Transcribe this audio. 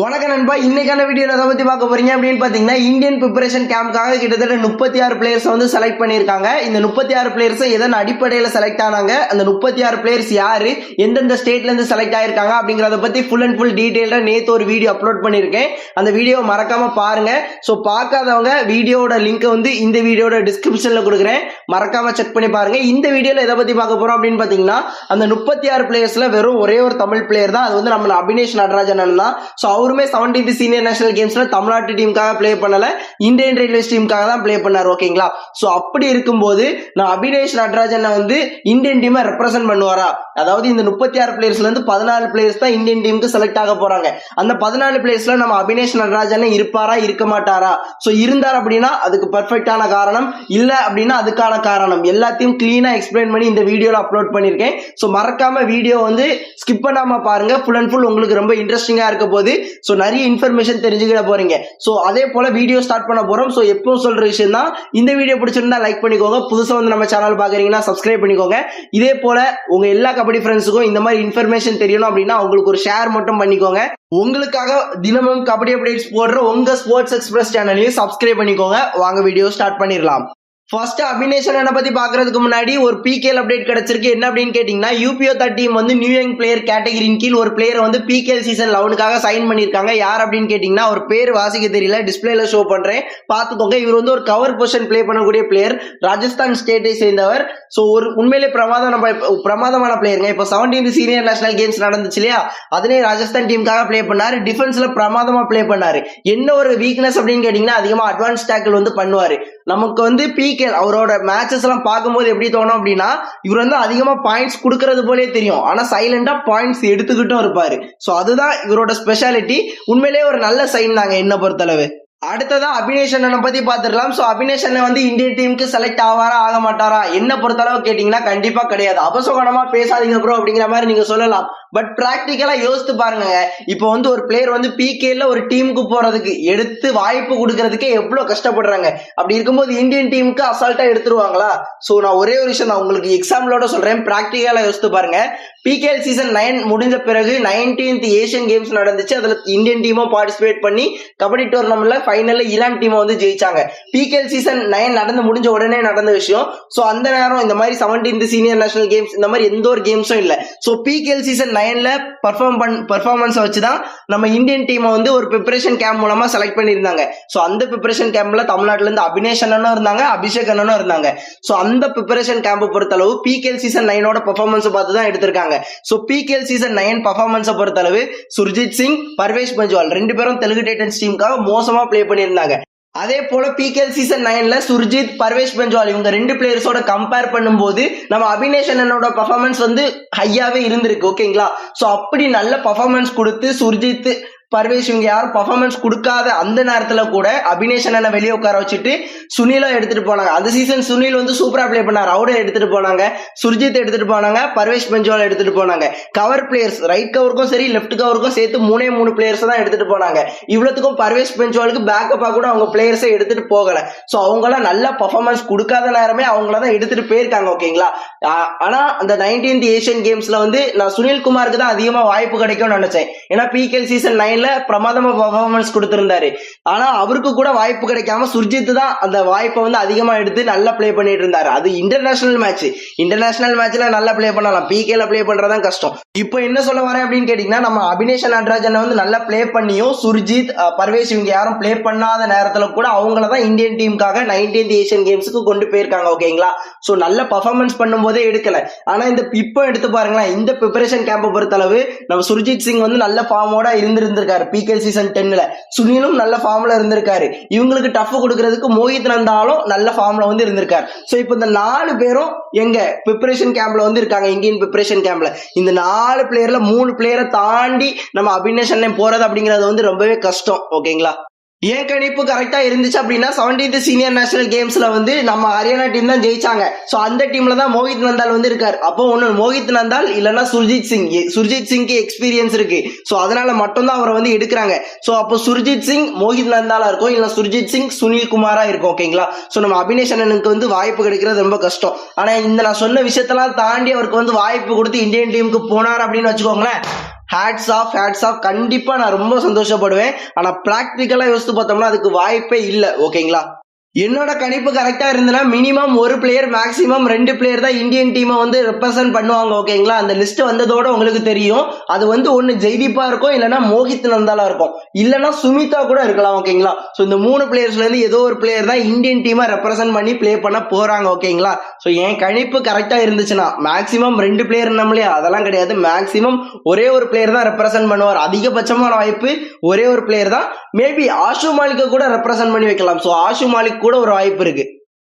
வணக்கம் நண்பா. இன்னைக்கான வீடியோ எதை பத்தி பார்க்க போறீங்க அப்படின்னு பாத்தீங்கன்னா இந்தியன் ப்ரிப்பரேஷன் கேம்ப்காக கிட்டத்தட்ட முப்பத்தி ஆறு பிளேயர்ஸ் வந்து செலக்ட் பண்ணியிருக்காங்க. இந்த முப்பத்தி ஆறு பிளேயர்ஸும் எதன் அடிப்படையில் செலக்ட் ஆனாங்க? அந்த முப்பத்தி ஆறு பிளேயர்ஸ் யாரு? எந்தெந்த ஸ்டேட்ல இருந்து செலக்ட் ஆயிருக்காங்க அப்படிங்கறத பத்தி ஃபுல் அண்ட் ஃபுல் டீடைல்டா நேத்து ஒரு வீடியோ அப்லோட் பண்ணியிருக்கேன். அந்த வீடியோவை மறக்காம பாருங்க. ஸோ பார்க்காதவங்க வீடியோட லிங்க் வந்து இந்த வீடியோட டிஸ்கிரிப்ஷன்ல கொடுக்குறேன். மறக்காம செக் பண்ணி பாருங்க. இந்த வீடியோல எதை பத்தி பார்க்க போறோம் அப்படின்னு பாத்தீங்கன்னா அந்த முப்பத்தி ஆறு பிளேயர்ஸ்ல வெறும் ஒரே ஒரு தமிழ் பிளேயர் தான். அது வந்து நம்ம அபினேஷ் நடராஜன் தான். ஸோ அவருமே செவன்டீன்த் சீனியர் நேஷனல் கேம்ஸ்ல தமிழ்நாட்டு டீமுக்காக ப்ளே பண்ணல இந்தியன் ரயில்வேஸ் டீமுக்காக தான் பிளே பண்ணார் ஓகேங்களா ஸோ அப்படி இருக்கும்போது நான் அபினேஷ் நடராஜனை வந்து இந்தியன் டீமை ரெப்ரசென்ட் பண்ணுவாரா? அதாவது இந்த முப்பத்தி ஆறு பிளேயர்ஸ்ல இருந்து பதினாலு பிளேயர்ஸ் தான் இந்தியன் டீமுக்கு செலக்ட் ஆக போறாங்க. அந்த பதினாலு பிளேயர்ஸ்ல நம்ம அபினேஷ் நடராஜன் இருப்பாரா இருக்க மாட்டாரா? ஸோ இருந்தார் அப்படின்னா அதுக்கு பர்ஃபெக்டான காரணம். இல்ல அப்படின்னா அதுக்கான காரணம். எல்லாத்தையும் கிளீனா எக்ஸ்பிளைன் பண்ணி இந்த வீடியோல அப்லோட் பண்ணிருக்கேன். ஸோ மறக்காம வீடியோ வந்து ஸ்கிப் பண்ணாம பாருங்க. ஃபுல் அண்ட் ஃபுல் உங்களுக்கு ரொம்ப இன்ட்ரெஸ்டிங்கா இருக்க போது ஸோ நிறைய இன்ஃபர்மேஷன் தெரிஞ்சுக்கிட போறீங்க. ஸோ அதே போல வீடியோ ஸ்டார்ட் பண்ண போறோம். ஸோ எப்பவும் சொல்ற விஷயம் தான். இந்த வீடியோ பிடிச்சிருந்தா லைக் பண்ணிக்கோங்க. புதுசா வந்து நம்ம சேனல் பாக்குறீங்கன்னா சப்ஸ்கிரைப் பண்ணிக்கோங்க. இதே போல உங்க எல்லா கபடி ஃப்ரெண்ட்ஸுக்கும் இந்த மாதிரி இன்ஃபர்மேஷன் தெரியணும் அப்படின்னா உங்களுக்கு ஒரு ஷேர் மட்டும் பண்ணிக்கோங்க. உங்களுக்காக தினமும் கபடி அப்டேட்ஸ் போடுற உங்க ஸ்போர்ட்ஸ் எக்ஸ்பிரஸ் சேனலையும் சப்ஸ்கிரைப் பண்ணிக்கோங்க. வாங்க வீடியோ ஸ்டார்ட் பண்ணிடலாம். ஃபர்ஸ்ட் அபினேஷன் என்ன பத்தி பாக்குறதுக்கு முன்னாடி ஒரு பிகேல் அப்டேட் கிடைச்சிருக்கு. என்ன அப்படின்னு கேட்டீங்கன்னா யூபிஓ டீம் வந்து நியூ யங் பிளேயர் கேட்டகரியின் கீழ் ஒரு பிளேயரை வந்து பிகேல் சீசன் லெவனுக்காக சைன் பண்ணியிருக்காங்க. யார் அப்படின்னு கேட்டீங்கன்னா ஒரு பேர் வாசிக்க தெரியல. டிஸ்பிளேல ஷோ பண்றேன். பார்த்துக்கோங்க. இவர் வந்து ஒரு கவர் பொசிஷன் ப்ளே பண்ணக்கூடிய பிளேயர் ராஜஸ்தான் ஸ்டேட்டை சேர்ந்தவர். ஸோ ஒரு உண்மையிலே பிரமாதம் பிரமாதமான பிளேயருங்க இப்போ செவன்டீன் சீனியர் நேஷனல் கேம்ஸ் நடந்துச்சு இல்லையா? அதுலேயே ராஜஸ்தான் டீமுக்காக ப்ளே பண்ணாரு. டிஃபென்ஸ்ல பிரமாதமா ப்ளே பண்ணாரு. என்ன ஒரு வீக்னஸ் அப்படின்னு கேட்டீங்கன்னா அதிகமா அட்வான்ஸ் டேக்கிள் வந்து பண்ணுவாரு. நமக்கு வந்து பிகே அவரோட மேட்சஸ் எல்லாம் பார்க்கும்போது எப்படி தோணும் அப்படின்னா இவர் வந்து அதிகமா பாயிண்ட்ஸ் கொடுக்கறது போலே தெரியும். ஆனா சைலண்டா பாயிண்ட்ஸ் எடுத்துக்கிட்டும் இருப்பாரு. ஸோ அதுதான் இவரோட ஸ்பெஷாலிட்டி உண்மையிலேயே ஒரு நல்ல சைன் தாங்க என்ன பொறுத்தளவு. அடுத்ததா அபினேஷ் அண்ணனை பத்தி பாத்துக்கலாம் சோ அபினேஷ் அண்ணன் வந்து இந்தியன் டீமுக்கு செலக்ட் ஆவாரா ஆக மாட்டாரா? என்ன பொறுத்தளவு கேட்டீங்கன்னா கண்டிப்பா கிடையாது. அபசகனமா பேசாதீங்க ப்ரோ அப்படிங்கிற மாதிரி நீங்க சொல்லலாம். பட் பிராக்டிக்கலா யோசித்து பாருங்க இப்போ வந்து ஒரு பிளேயர் வந்து பிகேல ஒரு டீமுக்கு போறதுக்கு எடுத்து வாய்ப்பு கொடுக்கறதுக்கே எவ்வளவு கஷ்டப்படுறாங்க? அப்படி இருக்கும்போது இந்தியன் டீமுக்கு அசால்ட்டா எடுத்துருவாங்களா? சோ நான் ஒரே ஒரு விஷயம் நான் உங்களுக்கு எக்ஸாம்பிளோட சொல்றேன். பிராக்டிக்கலா யோசித்து பாருங்க. பிகேஎல் சீசன் நைன் முடிஞ்ச பிறகு நைன்டீன்த் ஏஷியன் கேம்ஸ் நடந்துச்சு. அதுல இந்தியன் டீமும் பார்ட்டிசிபேட் பண்ணி கபடி டோர்னமெண்ட்ல ஃபைனல்ல ஈரான் டீமை வந்து ஜெயிச்சாங்க. பிகேஎல் சீசன் நைன் நடந்து முடிஞ்ச உடனே நடந்த விஷயம். ஸோ அந்த நேரம் இந்த மாதிரி செவன்டீன்த் சீனியர் நேஷனல் கேம்ஸ் இந்த மாதிரி எந்த ஒரு கேம்ஸும் இல்லை. ஸோ பிகேஎல் சீசன் நைன்ல பர்ஃபார்ம் பண் பர்ஃபார்மன்ஸை வச்சு தான் நம்ம இந்தியன் டீமை வந்து ஒரு ப்ரிப்பரேஷன் கேம்ப் மூலமா செலக்ட் பண்ணியிருந்தாங்க. ஸோ அந்த ப்ரிப்பரேஷன் கேம்ப்ல தமிழ்நாட்டுல இருந்து அபினேஷ் அண்ணனும் இருந்தாங்க அபிஷேக் அண்ணனும் இருந்தாங்க. ஸோ அந்த ப்ரிப்பரேஷன் கேம்ப் பொறுத்தளவு பிகேஎல் சீசன் நைனோட பர்ஃபார்மன்ஸ் பார்த்து தான் எடுத்திருக்காங்க. ஸோ பிகேஎல் சீசன் நைன் பர்ஃபார்மன்ஸை பொறுத்தளவு சுர்ஜித் சிங் பர்வேஷ் பஞ்சுவால் ரெண்டு பேரும் தெலுங்கு டைட்டன்ஸ் டீமுக்காக மோசமா ப்ளே பண்ணியிருந்தாங்க. அதே போல பிகேஎல் சீசன் நைன்ல சுர்ஜித் பர்வேஷ் பஞ்சுவால் இவங்க ரெண்டு பிளேயர்ஸோட கம்பேர் பண்ணும்போது நம்ம அபினேஷ் அண்ணனோட பர்ஃபார்மன்ஸ் வந்து ஹையாவே இருந்திருக்கு ஓகேங்களா ஸோ அப்படி நல்ல பர்ஃபார்மன்ஸ் கொடுத்து சுர்ஜித் பர்வேஷ் இவங்க யாரும் பர்ஃபார்மன்ஸ் கொடுக்காத அந்த நேரத்துல கூட அபினேஷ் அண்ணனை வெளியே உட்கார வச்சுட்டு சுனிலா எடுத்துட்டு போனாங்க. அந்த சீசன் சுனில் வந்து சூப்பரா ப்ளே பண்ணார். அவரை எடுத்துட்டு போனாங்க. சுர்ஜித் எடுத்துட்டு போனாங்க. பர்வேஷ் பெஞ்சுவால் எடுத்துட்டு போனாங்க. கவர் பிளேயர்ஸ் ரைட் கவருக்கும் சரி லெஃப்ட் கவருக்கும் சேர்த்து மூணே மூணு பிளேயர்ஸ் தான் எடுத்துட்டு போனாங்க. இவ்வளவுக்கும் பர்வேஷ் பெஞ்சோலுக்கு பேக்கப்பா கூட அவங்க பிளேயர்ஸை எடுத்துட்டு போகல. ஸோ அவங்களாம் நல்ல பர்ஃபார்மன்ஸ் கொடுக்காத நேரமே அவங்கள தான் எடுத்துட்டு போயிருக்காங்க ஓகேங்களா ஆனா அந்த நைன்டீன்த் ஏஷியன் கேம்ஸ்ல வந்து நான் சுனில் குமாருக்கு தான் அதிகமா வாய்ப்பு கிடைக்கும்னு நினைச்சேன். ஏன்னா பிகேஎல் சீசன் நைன்ல பிரமாதமா பர்ஃபார்மன்ஸ் கொடுத்திருந்தாரு. ஆனா அவருக்கு கூட வாய்ப்பு கிடைக்காம சுர்ஜித் தான் அந்த வாய்ப்பை வந்து அதிகமா எடுத்து நல்லா பிளே பண்ணிட்டு இருந்தாரு. அது இன்டர்நேஷனல் மேட்ச் இன்டர்நேஷனல் மேட்ச்ல நல்லா பிளே பண்ணலாம். பிகேல பிளே பண்றதான் கஷ்டம். இப்போ என்ன சொல்ல வரேன் அப்படின்னு கேட்டீங்கன்னா நம்ம அபினேஷ் நடராஜனை வந்து நல்லா பிளே பண்ணியும் சுர்ஜித் பர்வேஷ் இவங்க யாரும் பிளே பண்ணாத நேரத்துல கூட அவங்கள தான் இந்தியன் டீமுக்காக நைன்டீன்த் ஏஷியன் கேம்ஸுக்கு கொண்டு போயிருக்காங்க ஓகேங்களா ஸோ நல்ல பர்ஃபார்மன்ஸ் பண்ணும்போதே எடுக்கல. ஆனா இந்த இப்போ எடுத்து பாருங்களேன் இந்த ப்ரிப்பரேஷன் கேம்பை பொறுத்தளவு நம்ம சுர்ஜித் சிங் வந்து நல்ல ஃபார்மோட இருந்திருந்திருக்காரு. பிகேல் சீசன் டென்ல சுனிலும் நல்ல ஃபார்ம்ல இருந்திருக்காரு. இவங்களுக்கு டஃப் கொடுக்கறதுக்கு மோஹித் நந்தாலும் நல்ல ஃபார்ம்ல வந்து இருந்திருக்காரு. ஸோ இப்போ இந்த நாலு பேரும் எங்க ப்ரிப்பரேஷன் கேம்ப்ல வந்து இருக்காங்க. இந்தியன் ப்ரிப்பரேஷன் கேம்ப்ல இந்த நாலு பிளேயர்ல மூணு பிளேயரை தாண்டி நம்ம அபிநேஷன் போறது அப்படிங்கிறது வந்து ரொம்பவே கஷ்டம். ஓகேங்களா ஏன் கணிப்பு கரெக்டா இருந்துச்சு அப்படின்னா செவன்டீன்த் சீனியர் நேஷனல் கேம்ஸ்ல வந்து நம்ம ஹரியானா டீம் தான் ஜெயிச்சாங்க. ஸோ அந்த டீம்ல தான் மோஹித் நந்தால் வந்து இருக்காரு. அப்போ ஒன்று மோஹித் நந்தால் இல்லைன்னா சுர்ஜித் சிங். சுர்ஜித் சிங்க்கு எக்ஸ்பீரியன்ஸ் இருக்கு. ஸோ அதனால மட்டும்தான் அவரை வந்து எடுக்கிறாங்க. ஸோ அப்போ சுர்ஜித் சிங் மோஹித் நந்தாலா இருக்கும் இல்லை சுர்ஜித் சிங் சுனில் குமாரா இருக்கும் ஓகேங்களா ஸோ நம்ம அபினேஷ் அண்ணனுக்கு வந்து வாய்ப்பு கிடைக்கிறது ரொம்ப கஷ்டம். ஆனா இந்த நான் சொன்ன விஷயத்தெல்லாம் தாண்டி அவருக்கு வந்து வாய்ப்பு கொடுத்து இந்தியன் டீமுக்கு போனார் அப்படின்னு வச்சுக்கோங்களேன். ஹேட்ஸ் ஆஃப் ஹேட்ஸ் ஆஃப் கண்டிப்பாக நான் ரொம்ப சந்தோஷப்படுவேன். ஆனால் ப்ராக்டிக்கலாக யோசித்து பார்த்தோம்னா அதுக்கு வாய்ப்பே இல்லை. ஓகேங்களா என்னோட கணிப்பு கரெக்டா இருந்ததுன்னா மினிமம் ஒரு பிளேயர் மேக்ஸிமம் ரெண்டு பிளேயர் தான் இந்தியன் டீமை வந்து ரெப்ரசென்ட் பண்ணுவாங்க ஓகேங்களா அந்த லிஸ்ட் வந்ததோட உங்களுக்கு தெரியும். அது வந்து ஒன்னு ஜெய்தீப்பா இருக்கும் இல்லைன்னா மோஹித் நந்தாலா இருக்கும். இல்லைனா சுமிதா கூட இருக்கலாம் ஓகேங்களா ஸோ இந்த மூணு பிளேயர்ஸ்ல இருந்து ஏதோ ஒரு பிளேயர் தான் இந்தியன் டீமை ரெப்ரசென்ட் பண்ணி ப்ளே பண்ண போறாங்க ஓகேங்களா ஸோ என் கணிப்பு கரெக்டா இருந்துச்சுன்னா மேக்ஸிமம் ரெண்டு பிளேயர் நம்மளே அதெல்லாம் கிடையாது. மேக்ஸிமம் ஒரே ஒரு பிளேயர் தான் ரெப்ரசென்ட் பண்ணுவார். அதிகபட்சமான வாய்ப்பு ஒரே ஒரு பிளேயர் தான். மேபி ஆஷு மாலிக்கை கூட ரெப்ரசென்ட் பண்ணி வைக்கலாம். ஸோ ஆஷு மாலிக் கூட ஒரு வாய்ப்பு இருக்கு.